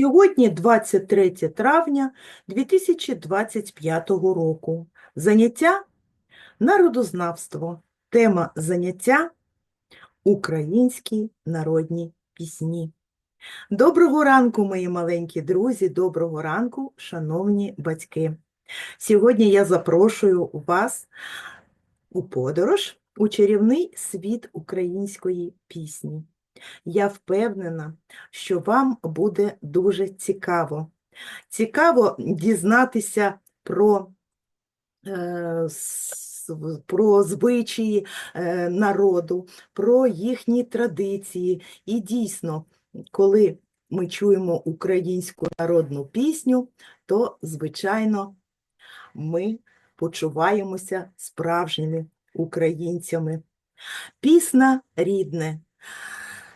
Сьогодні 23 травня 2025 року. Заняття народознавство. Тема заняття українські народні пісні. Доброго ранку, мої маленькі друзі, доброго ранку, шановні батьки. Сьогодні я запрошую вас у подорож у чарівний світ української пісні. Я впевнена, що вам буде дуже цікаво. Цікаво дізнатися про, е, про звичаї е, народу, про їхні традиції. І дійсно, коли ми чуємо українську народну пісню, то, звичайно, ми почуваємося справжніми українцями. Пісня рідне.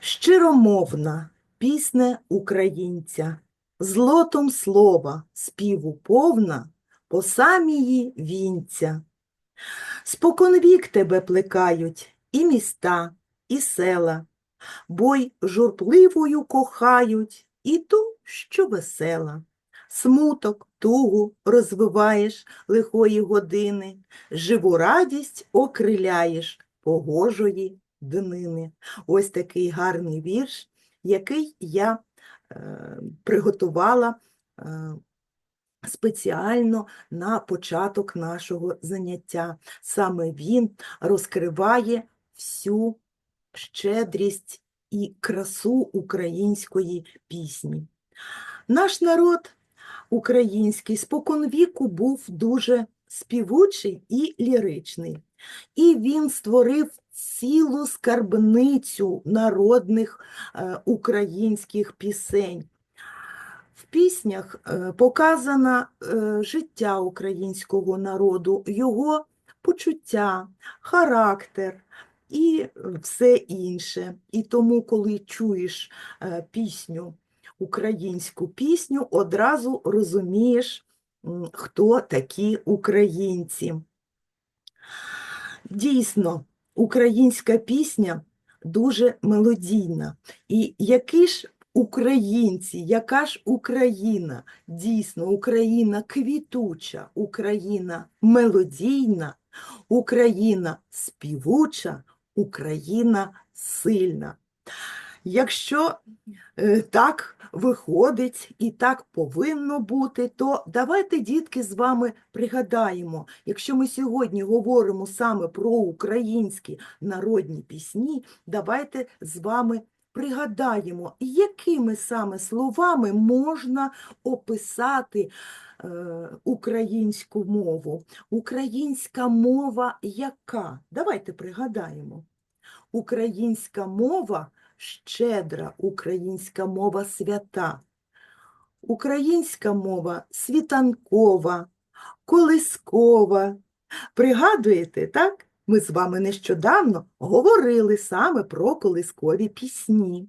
Щиромовна пісне українця, злотом слова співу повна, по самії вінця. Споконвік тебе плекають і міста, і села, бо й журпливою кохають і ту, що весела. Смуток, тугу розвиваєш лихої години, живу радість окриляєш погожої днини. Ось такий гарний вірш, який я е, приготувала е, спеціально на початок нашого заняття. Саме він розкриває всю щедрість і красу української пісні. Наш народ український споконвіку був дуже співучий і ліричний. І він створив цілу скарбницю народних е, українських пісень. В піснях е, показано е, життя українського народу, його почуття, характер і все інше. І тому, коли чуєш пісню, українську пісню, одразу розумієш, хто такі українці. Дійсно, українська пісня дуже мелодійна. І які ж українці, яка ж Україна? Дійсно, Україна квітуча, Україна мелодійна, Україна співуча, Україна сильна. Якщо е, так виходить і так повинно бути, то давайте, дітки, з вами пригадаємо, якщо ми сьогодні говоримо саме про українські народні пісні, давайте з вами пригадаємо, якими саме словами можна описати е, українську мову. Українська мова яка? Давайте пригадаємо. Українська мова щедра, українська мова свята, українська мова світанкова, колискова. Пригадуєте, так? Ми з вами нещодавно говорили саме про колискові пісні.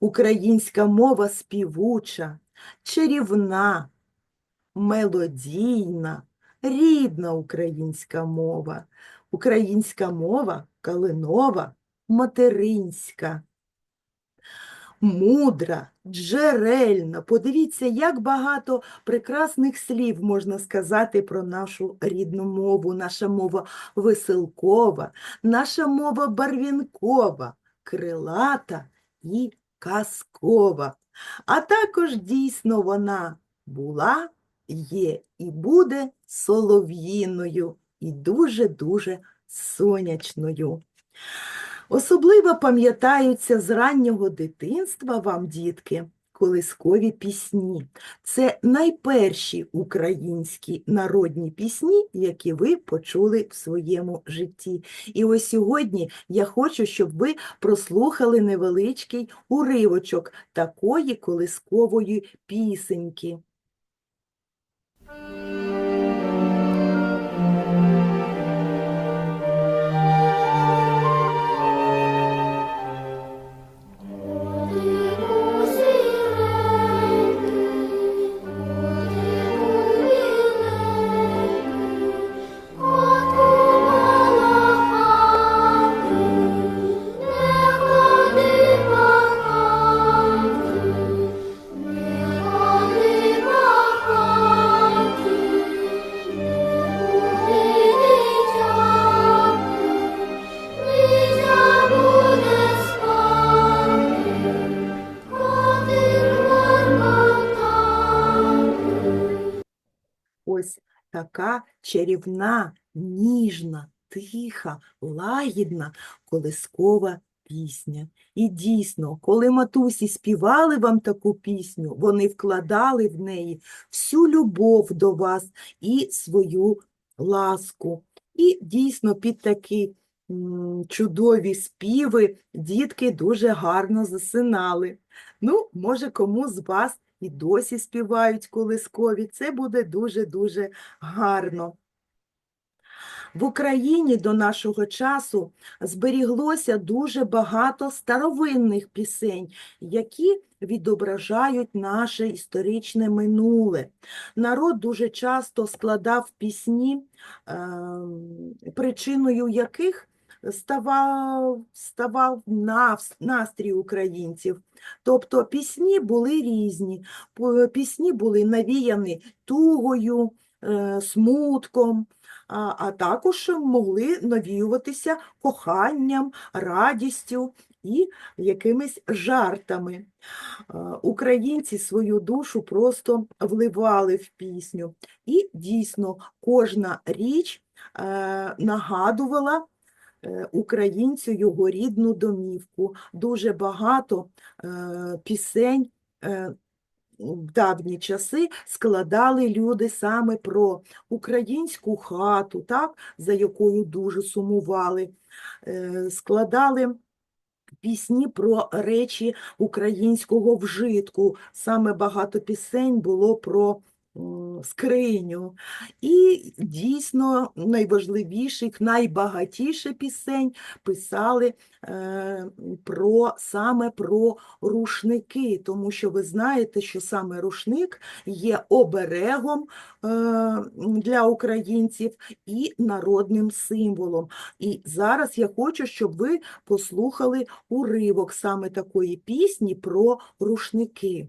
Українська мова співуча, чарівна, мелодійна, рідна українська мова. Українська мова калинова, материнська, мудра, джерельна. Подивіться, як багато прекрасних слів можна сказати про нашу рідну мову. Наша мова веселкова, наша мова барвінкова, крилата і казкова. А також дійсно вона була, є і буде солов'їною і дуже-дуже сонячною. Особливо пам'ятаються з раннього дитинства вам, дітки, колискові пісні. Це найперші українські народні пісні, які ви почули в своєму житті. І ось сьогодні я хочу, щоб ви прослухали невеличкий уривочок такої колискової пісеньки. Не така чарівна, ніжна, тиха, лагідна, колискова пісня. І дійсно, коли матусі співали вам таку пісню, вони вкладали в неї всю любов до вас і свою ласку. І дійсно під такі чудові співи дітки дуже гарно засинали. Ну, може, кому з вас і досі співають колискові, це буде дуже-дуже гарно. В Україні до нашого часу зберіглося дуже багато старовинних пісень, які відображають наше історичне минуле. Народ дуже часто складав пісні, ем, причиною яких ставав, ставав настрій українців. Тобто пісні були різні, пісні були навіяні тугою, е, смутком, а, також могли навіюватися коханням, радістю і якимись жартами. Українці свою душу просто вливали в пісню. І дійсно кожна річ е, нагадувала українцю його рідну домівку. Дуже багато е, пісень е, в давні часи складали люди саме про українську хату, так, за якою дуже сумували, Е, складали пісні про речі українського вжитку. Саме багато пісень було про скриню. І дійсно найважливіших, найбагатіше пісень писали е, про, саме про рушники, тому що ви знаєте, що саме рушник є оберегом е, для українців і народним символом. І зараз я хочу, щоб ви послухали уривок саме такої пісні про рушники.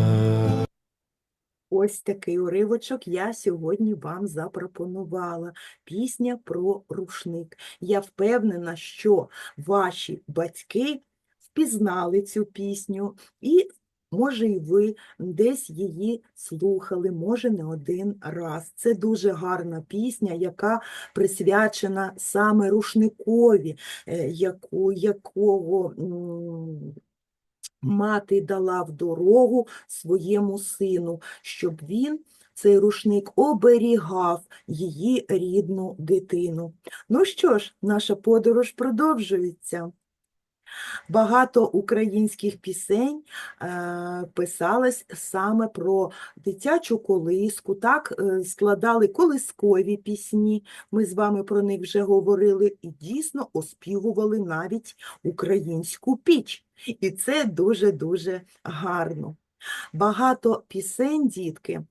Ось такий уривочок я сьогодні вам запропонувала. Пісня про рушник. Я впевнена, що ваші батьки впізнали цю пісню і, може, і ви десь її слухали, може, не один раз. Це дуже гарна пісня, яка присвячена саме рушникові, е, яку, якого мати дала в дорогу своєму сину, щоб він, цей рушник, оберігав її рідну дитину. Ну що ж, наша подорож продовжується. Багато українських пісень е, писалось саме про дитячу колиску, так, е, складали колискові пісні, ми з вами про них вже говорили, і дійсно оспівували навіть українську піч. І це дуже-дуже гарно. Багато пісень, дітки,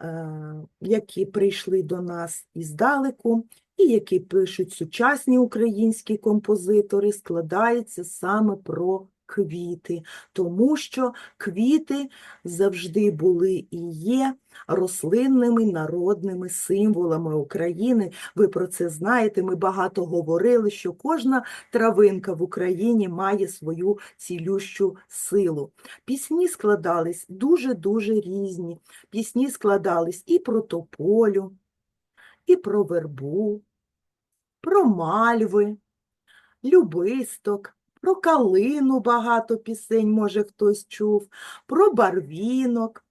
е, які прийшли до нас іздалеку, і які пишуть сучасні українські композитори, складаються саме про квіти, тому що квіти завжди були і є рослинними народними символами України. Ви про це знаєте, ми багато говорили, що кожна травинка в Україні має свою цілющу силу. Пісні складались дуже-дуже різні. Пісні складались і про тополю, і про вербу, про мальви, любисток, про калину багато пісень, може, хтось чув, про барвінок,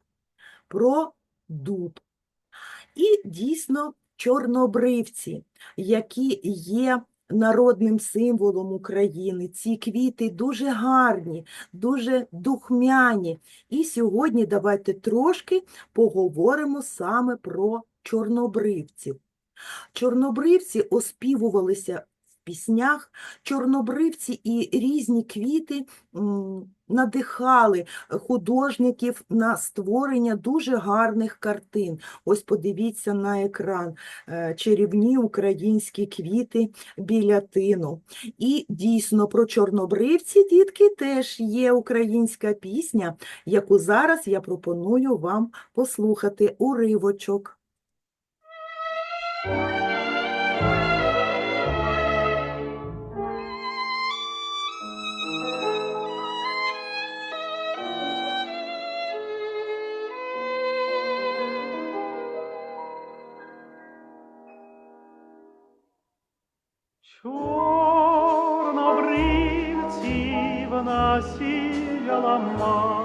про дуб. І дійсно чорнобривці, які є народним символом України. Ці квіти дуже гарні, дуже духмяні. І сьогодні давайте трошки поговоримо саме про чорнобривців. Чорнобривці оспівувалися в піснях, чорнобривці і різні квіти надихали художників на створення дуже гарних картин. Ось подивіться на екран е, чарівні українські квіти біля тину. І дійсно про чорнобривці, дітки, теж є українська пісня, яку зараз я пропоную вам послухати уривочок. Чорнобривців насіяла мати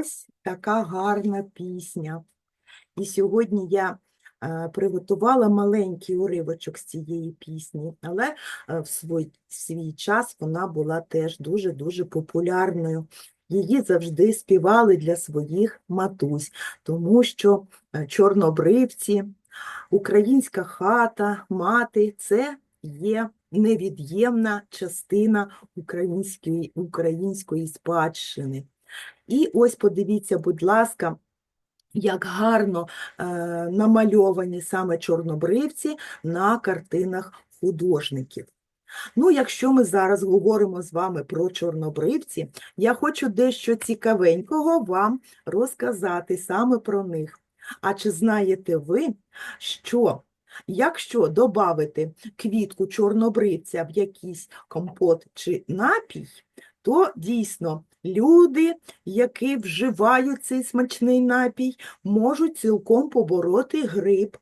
Ось така гарна пісня. І сьогодні я е, приготувала маленький уривочок з цієї пісні, але е, в свій, свій час вона була теж дуже-дуже популярною. Її завжди співали для своїх матусь, тому що е, чорнобривці, українська хата, мати це є невід'ємна частина української, української спадщини. І ось подивіться, будь ласка, як гарно е, намальовані саме чорнобривці на картинах художників. Ну, якщо ми зараз говоримо з вами про чорнобривці, я хочу дещо цікавенького вам розказати саме про них. А чи знаєте ви, що якщо додати квітку чорнобривця в якийсь компот чи напій, то дійсно люди, які вживають цей смачний напій, можуть цілком побороти грип,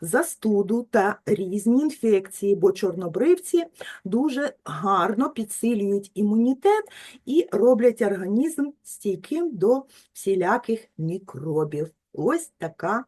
застуду та різні інфекції, бо чорнобривці дуже гарно підсилюють імунітет і роблять організм стійким до всіляких мікробів. Ось така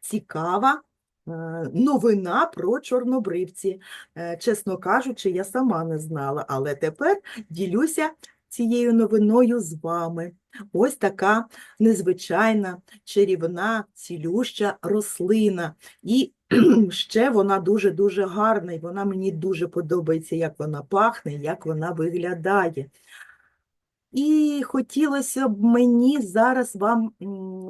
цікава е, новина про чорнобривці. Е, Чесно кажучи, я сама не знала, але тепер ділюся цією новиною з вами. Ось така незвичайна, чарівна, цілюща рослина. І ще вона дуже-дуже гарна, і вона мені дуже подобається, як вона пахне, як вона виглядає. І хотілося б мені зараз вам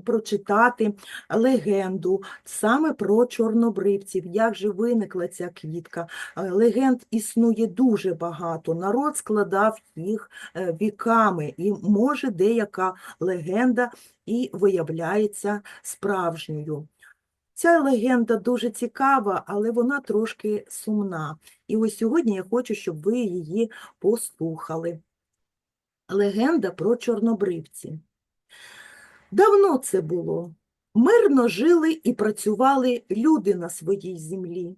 прочитати легенду саме про чорнобривців, як же виникла ця квітка. Е, Легенд існує дуже багато, народ складав їх е, віками, і може деяка легенда і виявляється справжньою. Ця легенда дуже цікава, але вона трошки сумна. І ось сьогодні я хочу, щоб ви її послухали. Легенда про чорнобривці. Давно це було. Мирно жили і працювали люди на своїй землі.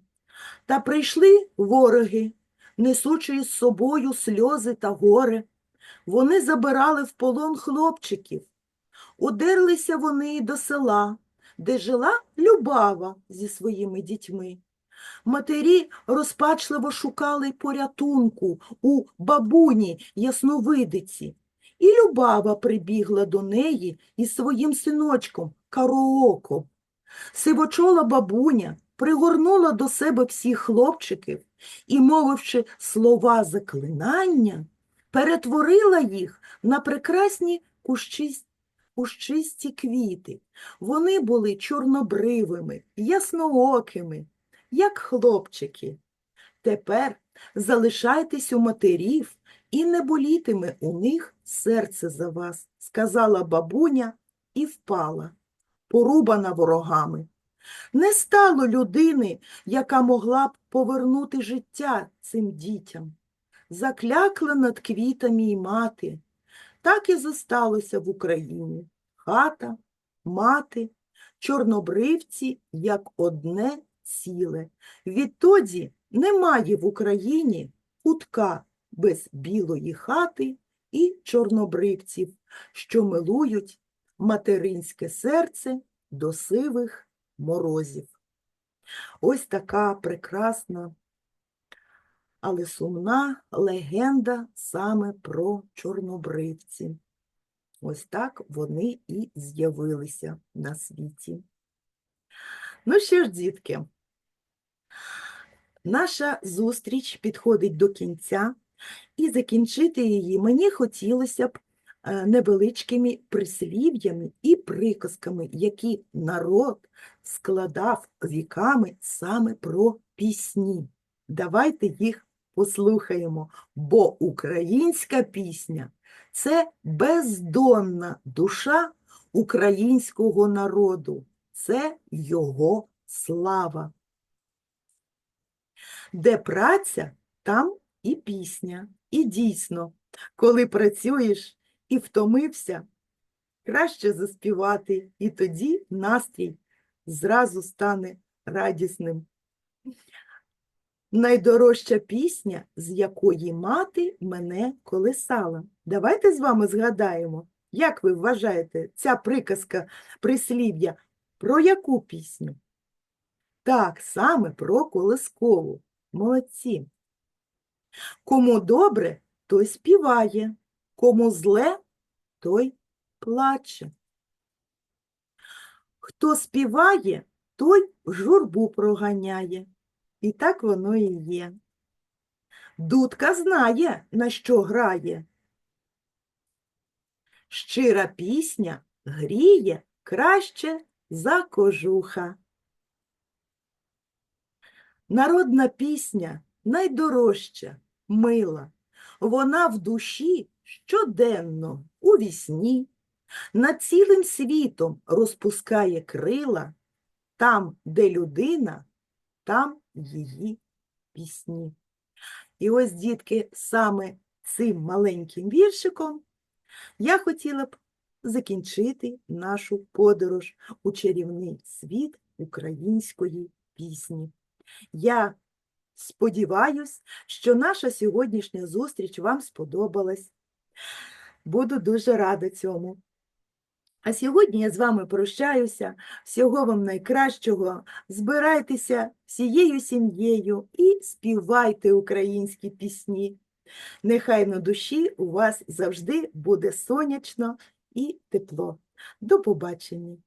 Та прийшли вороги, несучи з собою сльози та горе. Вони забирали в полон хлопчиків. Удерлися вони до села, де жила Любава зі своїми дітьми. Матері розпачливо шукали порятунку у бабуні Ясновидиці. І Любава прибігла до неї із своїм синочком Карооком. Сивочола бабуня пригорнула до себе всіх хлопчиків і, мовивши слова заклинання, перетворила їх на прекрасні кущисті кущисті квіти. Вони були чорнобривими, ясноокими, як хлопчики. Тепер залишайтесь у матерів, і не болітиме у них серце за вас, сказала бабуня і впала, порубана ворогами. Не стало людини, яка могла б повернути життя цим дітям. Заклякла над квітами й мати. Так і зосталося в Україні. Хата, мати, чорнобривці як одне ціле. Відтоді немає в Україні кутка без білої хати і чорнобривців, що милують материнське серце до сивих морозів. Ось така прекрасна, але сумна легенда саме про чорнобривці. Ось так вони і з'явилися на світі. Ну що ж, дітки, наша зустріч підходить до кінця, і закінчити її мені хотілося б е, невеличкими прислів'ями і приказками, які народ складав віками саме про пісні. Давайте їх послухаємо, бо українська пісня це бездонна душа українського народу, це його слава. Де праця, там і пісня. І дійсно, коли працюєш і втомився, краще заспівати, і тоді настрій зразу стане радісним. Найдорожча пісня, з якої мати мене колисала. Давайте з вами згадаємо, як ви вважаєте, ця приказка прислів'я про яку пісню? Так, саме про колискову. Молодці. Кому добре, той співає, кому зле, той плаче. Хто співає, той журбу проганяє. І так воно і є. Дудка знає, на що грає. Щира пісня гріє краще за кожуха. Народна пісня найдорожча, мила. Вона в душі щоденно, у вісні, над цілим світом розпускає крила, там, де людина, там її пісні. І ось, дітки, саме цим маленьким віршиком я хотіла б закінчити нашу подорож у чарівний світ української пісні. Я сподіваюсь, що наша сьогоднішня зустріч вам сподобалась. Буду дуже рада цьому. А сьогодні я з вами прощаюся. Всього вам найкращого. Збирайтеся всією сім'єю і співайте українські пісні. Нехай на душі у вас завжди буде сонячно і тепло. До побачення!